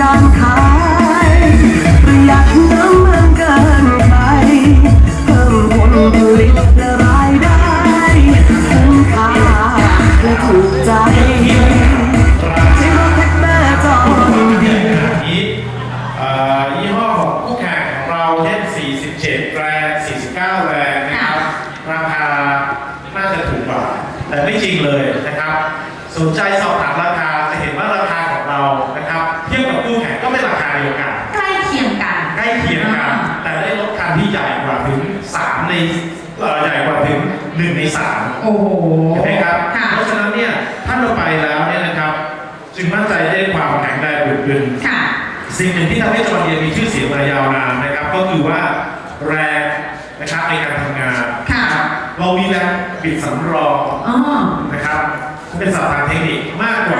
การขายประหยัดน้ำมันเกินไปเพิ่มผลผลิตและรายได้คุ้ค่าแะถูกใจใช้รถแท็กแม่จอดดียี่ห้อของคู่แข่งของเราเช่น47แรน49แรนนะครับราคาน่าจะถูกกว่าแต่ไม่จริงเลยนะครับ สนใจสอบถามราคา ในเอ่อใหญ่กว่าถึง1ใน3โอ้โหเห็นไหมครับ ค่ะ เพราะฉะนั้นเนี่ยถ้าเราไปแล้วเนี่ยนะครับ จึงมั่นใจได้ความแข็งแรงบึกบึนค่ะ สิ่งหนึ่งที่ทำให้จอร์เดียมีชื่อเสียงมายาวนานนะครับ ก็คือว่าแรงนะครับในการทำงานค่ะ เรามีแรงบิดสำรองอ๋อ นะครับเป็นศัพท์ทางเทคนิคมากกว่า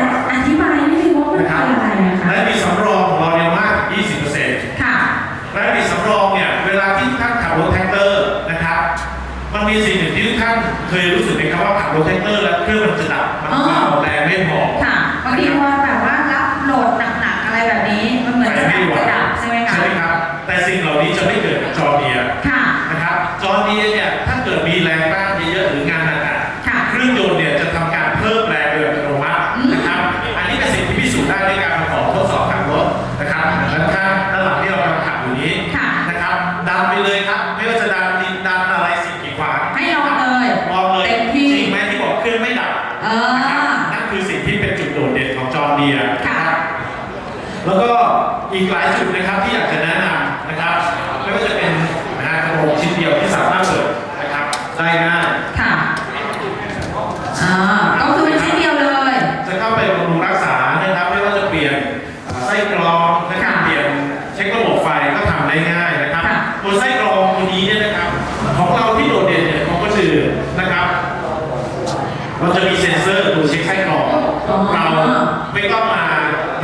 เคยรู้สึกไหมครับว่าขับรถแท็กเตอร์แล้วเครื่องมันจะดับมันอ๋อเบาแรงไม่พอ ค่ะบางทีพอแบบว่ารับโหลดหนักๆอะไรแบบนี้ มันเหมือนจะดับจะดับใช่ไหมคะใช่ไหมครับ แต่สิ่งเหล่านี้จะไม่เกิดกับจอร์เดียค่ะนะครับ จอร์เดียเนี่ย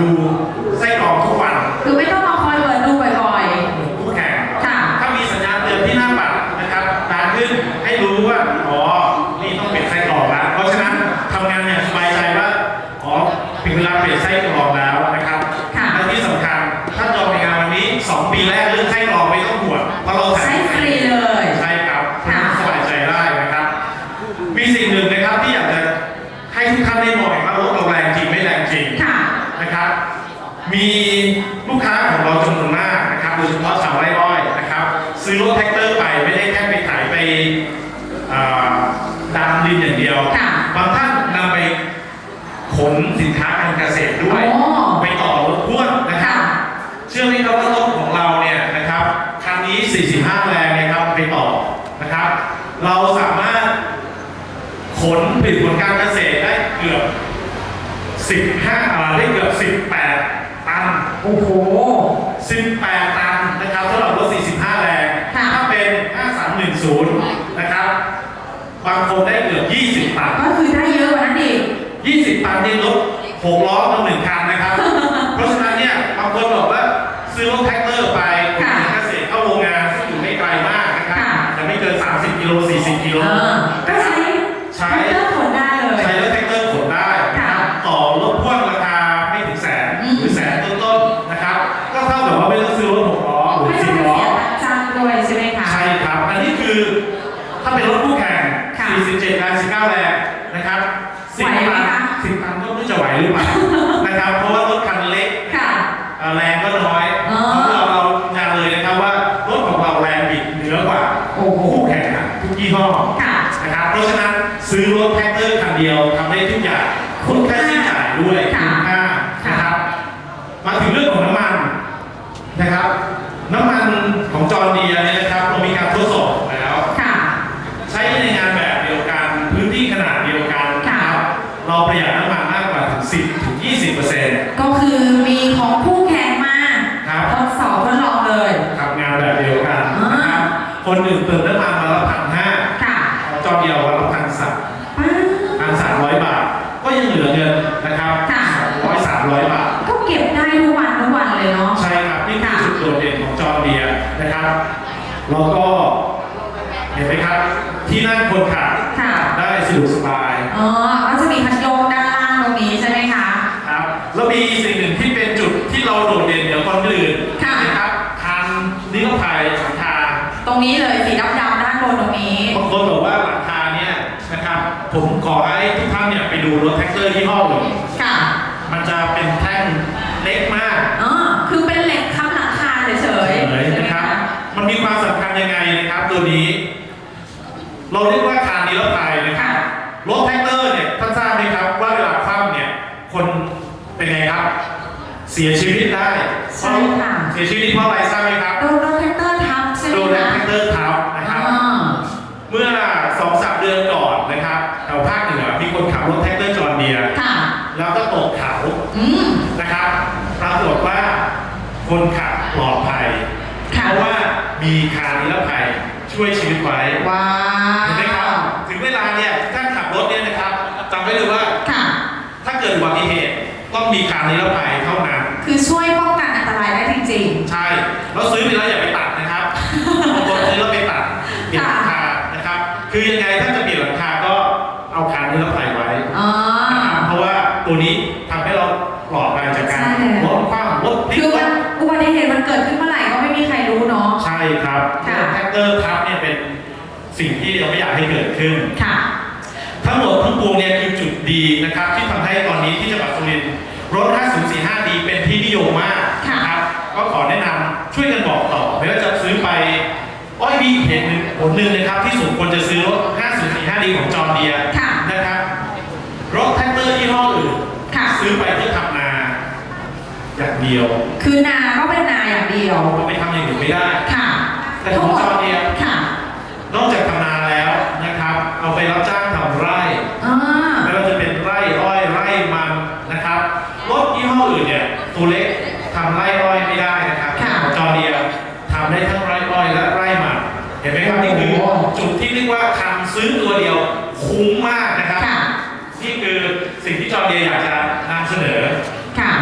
ดูไส้กรองทุกวันคือไม่ต้องมาคอยเปิดดูบ่อยคู่แข่งๆค่ะ ถ้ามีสัญญาณเตือนที่หน้าปัดนะครับดังขึ้นให้รู้ว่าอ๋อนี่ต้องเปลี่ยนไส้กรองแล้วเพราะฉะนั้นทำงานอย่างสบายใจว่าอ๋อถึงเวลาเปลี่ยนไส้กรองแล้วนะครับค่ะ และที่สำคัญถ้าจองในงานวันนี้ 2 ปีแรกเรื่องไส้กรองไม่ต้องห่วงเพราะเราแถมใช้ฟรีเลย อ่าดำดินอย่างเดียว ค่ะบางท่านนำไปขนสินค้าการเกษตรด้วย อ๋อไปต่อรถพ่วงนะครับ ค่ะเชื่อไหมครับว่ารถของเราเนี่ยนะครับคันนี้ 45 แรงนะครับไปต่อนะครับ เราสามารถขนผลิตผลการเกษตรได้เกือบ 15อ่าได้เกือบ 18 ตัน โอ้โห 18 ตันนะครับสำหรับรถ 45 แรง ค่ะ ถ้าเป็น 5310 นะครับ บางคนได้เกือบ20 ตัน ก็คือได้เยอะกว่านั้นอีก20 ตันนี่รถ6ล้อต่อหนึ่งคันนะครับ เพราะฉะนั้นเนี่ยบางคนบอกว่าซื้อรถแท็กเตอร์ไปขนค่ะสินค้าเกษตรเข้าโรงงานซึ่งอยู่ไม่ไกลมากนะครับค่ะจะไม่เกิน 30 กิโล 40 กิโลเออก็นะครับใช้ใช้เลือกผลได้เลย ใช้รถแท็กเตอร์ขนได้นะครับค่ะต่อรถพ่วงราคาไม่ถึงแสนอืมหรือแสนต้นๆนะครับ ก็เท่ากับว่าไม่ต้องซื้อรถหกล้อหรือไม่ต้สิองบไปล้อเสียตังค์จ้างด้วยใช่ไหมคะใช่ครับ อันนี้คือถ้าเป็นรถ ซื้อรถแท็กเตอร์คันเดียวทำได้ทุกอย่างคุ้มค่าใช้จ่ายด้วยค่ะคุ้มค่าค่ะนะครับ มาถึงเรื่องของน้ำมันนะครับ น้ำมันของจอร์เดียเนี่ยนะครับเรามีการทดสอบแล้วค่ะใช้ในงานแบบเดียวกันพื้นที่ขนาดเดียวกันนะครับเราประหยัดน้ำมันมากกว่าถึง10ถึง20เปอร์เซ็นต์ก็คือมีของคู่แข่งมาครับทดสอบทดลองเลยทำงานแบบเดียวกันนะครับคนอื่นเติมน้ำมันมาละพันห้าค่ะจอเดียว ดโดดเด่นของจอเดียนะครับ แล้วก็เห็นไหมครับ ที่นั่งคนขับค่ะ ได้สะดวกสบายอ๋อ ก็จะมีพัดลมด้านล่างตรงนี้ใช่ไหมคะ ครับ แล้วมีสิ่งหนึ่งที่เป็นจุดที่เราโดดเด่นเหนือคนอื่นค่ะ นะครับทางนิรภัยหลังคาตรงนี้เลยสีดำๆด้านบนตรงนี้ บางคนบอกว่าหลังคาเนี่ยนะครับ ผมขขอให้ทุกท่านเนี่ยไปดูรถแท็กเตอร์ยี่ห้ออื่นค่ะ มันจะเป็นแท่งเล็กมาก อ๋อ ความสำคัญยังไงนะครับ ตัวนี้ เราเรียกว่าคานนิรภัยนะครับรถแท็กเตอร์เนี่ยท่านทราบไหมครับว่าเวลาคว่ำเนี่ยคนเป็นไงครับ เสียชีวิตได้ใช่ค่ะเสียชีวิตเพราะอะไรทราบไหมครับโดนรถแท็กเตอร์ทับใช่ไหมโดนคะแท็กเตอร์ทับนะครับอ๋อเมื่อสองสามเดือนก่อนนะครับแถวภาคเหนือมีคนขับรถแท็กเตอร์จอร์เดียร์ค่ะแล้วก็ตกเขาอืมนะครับปรากฏว่าคนขับปลอดภัยเพค่ะราะว่า มีคานนิรภัยช่วยชีวิตไว้ว้าเห็นไหมครับ วถึงเวลาเนี่ยท่านขับรถเนี่ยนะครับจำไว้เลยว่าค่ะ ถ้าเกิดอุบัติเหตุต้องมีคานนิรภัยเท่านั้น คือช่วยป้องกันอันตรายได้จริง ใช่เราซื้อไปแล้วอย่าไปตัดนะ ขึ้น ค่ะ ทั้งหมดทั้งปวงเนี่ยคือจุดดีนะครับ ที่ทำให้ตอนนี้ที่จังหวัดสุรินทร์รถ 5045D เป็นที่นิยมมากค่ะ นะครับ ก็ขอแนะนำช่วยกันบอกต่อไม่ว่าจะซื้อไป อ้อยมีอีกเหตุหนึ่งผลหนึ่งนะครับที่สมควรจะซื้อรถ 5045D ของจอร์เดียค่ะ นะครับ รถแท็กเตอร์ยี่ห้ออื่นค่ะ ซื้อไปเพื่อทำนา อย่างเดียวคือนาก็เป็นนาอย่างเดียวเราไปทำอย่างอื่นไม่ได้ ค่ะ แต่ของจอร์เดีย ค่ะ นอกจาก รับจ้างทำไร่อ่าไม่ว่าจะเป็นไร่อ้อยไร่มันนะครับรถยี่ห้ออื่นเนี่ยตัวเล็กทำไร่อ้อยไม่ได้นะครับค่ะ ของจอเดียทำได้ทั้งไร่อ้อยและไร่มันเห็นไหมครับนี่คือโอ้โหจุดที่เรียกว่าทำซื้อตัวเดียวคุ้มมากนะครับ ค่ะ นี่คือสิ่งที่จอเดียอยากจะนำเสนอ ค่ะ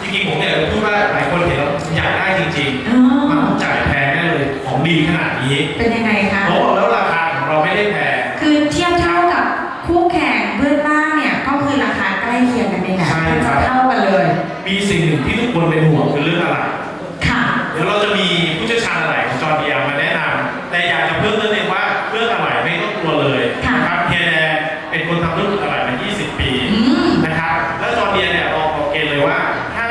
จริงๆผมเนี่ยพูดว่าหลายคนเห็นแล้วอยากได้จริงอ๋อๆ มันต้องจ่ายแพงแน่เลยของดีขนาดนี้ เป็นยังไง คนทำธุรกิจอะไรมา 20 ปีอืม นะครับ แล้วจอร์เดียเนี่ยเราบอกเกณฑ์เลยว่า ถ้า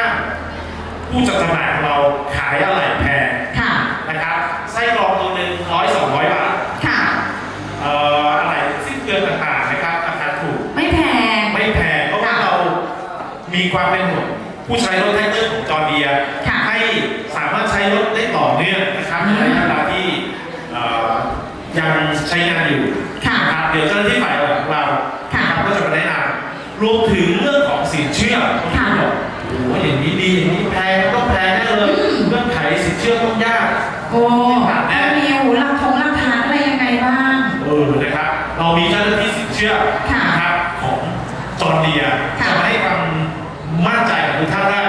ผู้จัดจำหน่ายของเราขายอะไรแพงค่ะ นะครับ ไส้กรอกตัวหนึ่งร้อยสองร้อยบาท ค่ะ เอ่ออะไรสิ้นเปลืองต่างๆนะครับราคาถูก ไม่แพง ไม่แพงเพราะว่าค่ะเรามีความเป็นห่วงผู้ใช้รถแท็กเตอร์ของจอร์เดียค่ะให้สามารถใช้รถได้ต่อเนื่องนะครับอืในมเวลาที่เอ่อยังใช้งานอยู่ค่ะ นะครับเดี๋ยวเจ้าหน้าที่ฝ่ายของเราค่ะ นะครับก็จะมาแนะนำรวมถึงเรื่องของสินเชื่อค่ะบอกโอ้โหอย่างนี้ดีอย่างนี้แพงต้องแพงแน่เลยอืมเรื่องไขสินเชื่อต้องยาก โอ้แล้วมีหูหลักทงหลักฐานอะไรยังไงบ้าง เออนะครับ เรามีเจ้าหน้าที่สินเชื่อค่ะนะครับของจอร์เดียค่ะจะมาให้ความมั่นใจกับทุกท่านว่า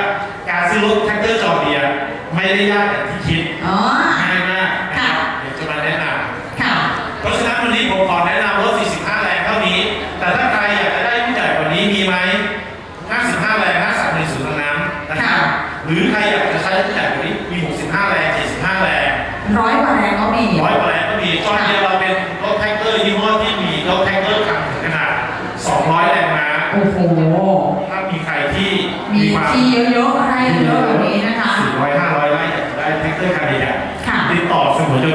การซื้อรถแท็กเตอร์จอร์เดียไม่ได้ยากอย่างที่คิด อ๋อ ง่ายมากนะคค่ะรับเดี๋ยวจะมาแนะนำ ค่ะ เพราะฉะนั้นวันนี้ผมขอแนะนำ โอ้โหถ้ามีใครที่มีความที่เยอะๆอะไรเยอะๆแบบนี้นะคะ400 500ไร่อยากจะได้แท็กเตอร์คันใหญ่ค่ะๆติดต่อสมุนจน